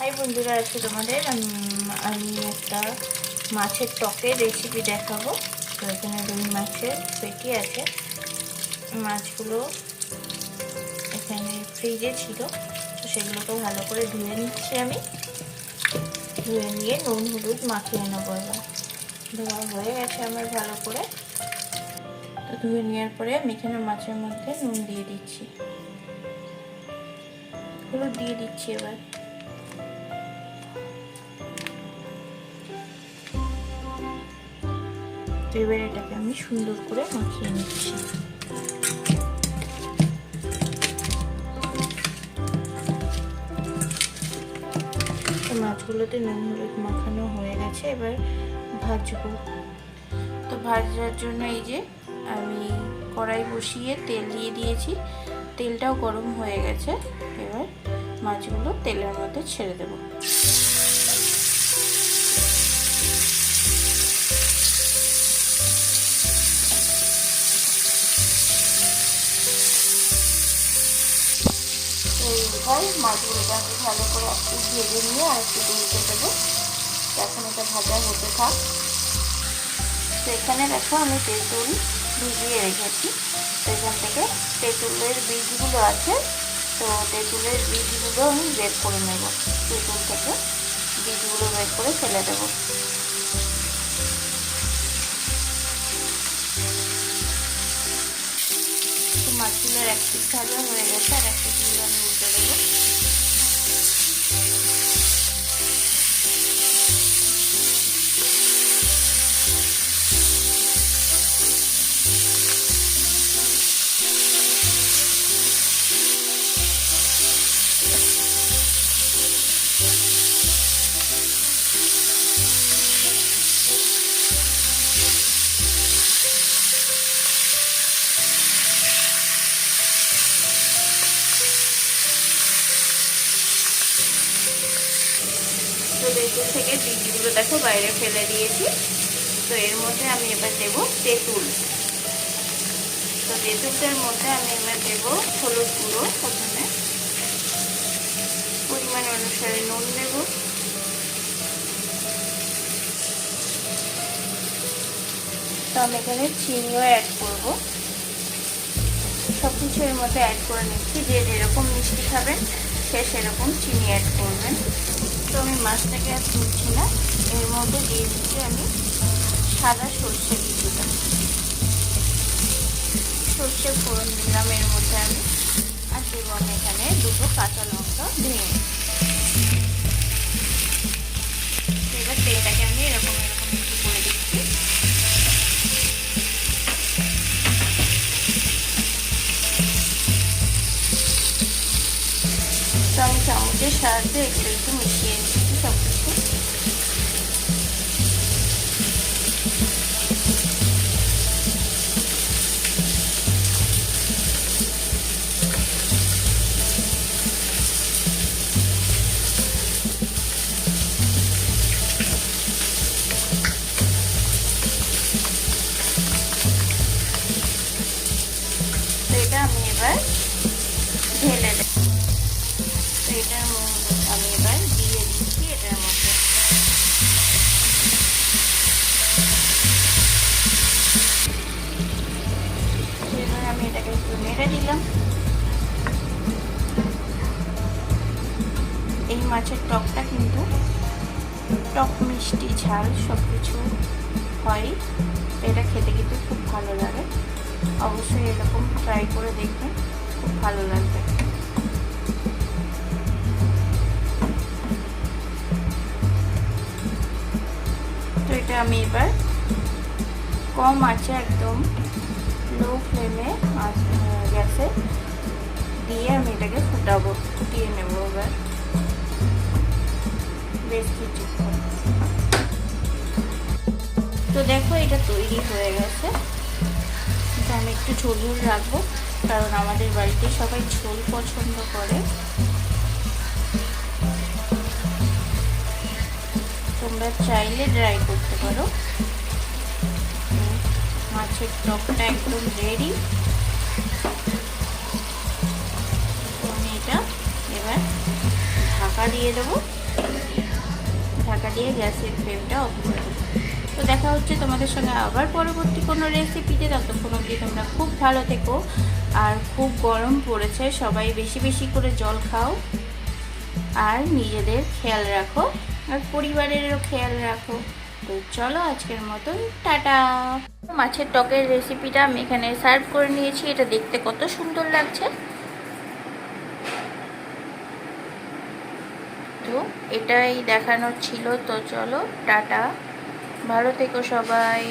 High বন্ধুরা, আজকে তোমাদের আমি একটা মাছের টকের রেসিপি দেখাবো। তো এখানে রুই মাছের পেটি আছে। মাছগুলো এখানে ফ্রিজে ছিল। তো সেগুলোকে ভালো করে ধুয়ে নিচ্ছি আমি। ধুয়ে নিয়ে নুন, হলুদ মাখিয়ে নেব এবার। ধোয়া হয়ে গেছে আমার ভালো করে। তো ধুয়ে নেওয়ার পরে আমি এখানে মাছের মধ্যে নুন দিয়ে দিচ্ছি। হলুদ দিয়ে দিচ্ছি এবার। তো এবার এটাকে আমি সুন্দর করে মাখিয়ে নিচ্ছি। মাছগুলোতে নুন, হলুদ মাখানো হয়ে গেছে, এবার ভাজবো। তো ভাজার জন্য এই যে আমি কড়াই বসিয়ে তেল দিয়ে দিয়েছি, তেলটাও গরম হয়ে গেছে, এবার মাছগুলো তেলের মধ্যে ছেড়ে দেবো। এইবার মাছগুলোকে আমি ভালো করে একটু ভেজে নিয়ে আর একটু উল্টে দেবো। এখন এটা ভাজা হতে থাক। তো এখানে দেখো আমি তেঁতুল ভিজিয়ে রেখেছি। এখান থেকে তেঁতুলের বীজগুলো আছে। তো তেঁতুলের বীজগুলো আমি বের করে নেব। তেঁতুল থেকে বীজগুলো বের করে ফেলে দেবো। মাছগুলোর এক পিস ভাজা হয়ে গেছে, আর এক পিসগুলো Oops. তেঁতুল থেকে বীজগুলো দেখো বাইরে ফেলে দিয়েছি। তো এর মধ্যে আমি এবার দেব তেঁতুল। তো তেঁতুলটার মধ্যে আমি এবার দেব হলুদ গুঁড়ো প্রথমে। পরিমাণ অনুসারে নুন দেব। তো আমি এখানে চিনিও অ্যাড করব। সব কিছু এর মধ্যে অ্যাড করে নিচ্ছি। যে যেরকম মিষ্টি খাবেন, সে সেরকম চিনি অ্যাড করবেন। তো আমি মাছটাকে আর তুলছি না। এর মধ্যে দিয়ে দিচ্ছি আমি সাদা সর্ষে কিছুটা। সর্ষে ফোড়ন দিলাম এর মধ্যে আমি। আর দেবো এখানে দুটো কাঁচা লঙ্কা। ভেঙে তো আমি চামচের সাহায্যে একটু একটু মিশিয়ে নিচ্ছি নেড়ে দিলাম। এই মাছের টকটা কিন্তু টক মিষ্টি, ঝাল সব কিছু হয়। এটা খেতে কিন্তু খুব ভালো লাগে। অবশ্যই এরকম ট্রাই করে দেখবেন খুব ভালো লাগবে। তো এটা আমি এবার কম আছে একদম। দিয়ে আমি এটাকে ফুটাবো ফুটিয়ে নেব এবার। বেশ কিছুক্ষণ। তো দেখো, এটা তৈরি হয়ে গেছে। আমি একটু ঝোল ঝোল রাখব, কারণ আমাদের বাড়িতে সবাই ঝোল পছন্দ করে। তোমরা চাইলে ড্রাই করতে পারো। মাছের টকটা একদম রেডি দিয়ে দেবো। ঢাকা দিয়ে গ্যাসের ফ্লেমটা অফ করে দেবো। তো দেখা হচ্ছে তোমাদের সঙ্গে আবার পরবর্তী কোনো রেসিপিতে ততক্ষণ অবধি তোমরা খুব ভালো থেকো। আর খুব গরম পড়েছে, সবাই বেশি বেশি করে জল খাও। আর নিজেদের খেয়াল রাখো, আর পরিবারেরও খেয়াল রাখো। তো চলো আজকের মতন, টাটা! মাছের টকের রেসিপিটা আমি এখানে সার্ভ করে নিয়েছি। এটা দেখতে কত সুন্দর লাগছে। তো এটাই দেখানোর ছিল। তো চলো টাটা। ভালো থেকো সবাই।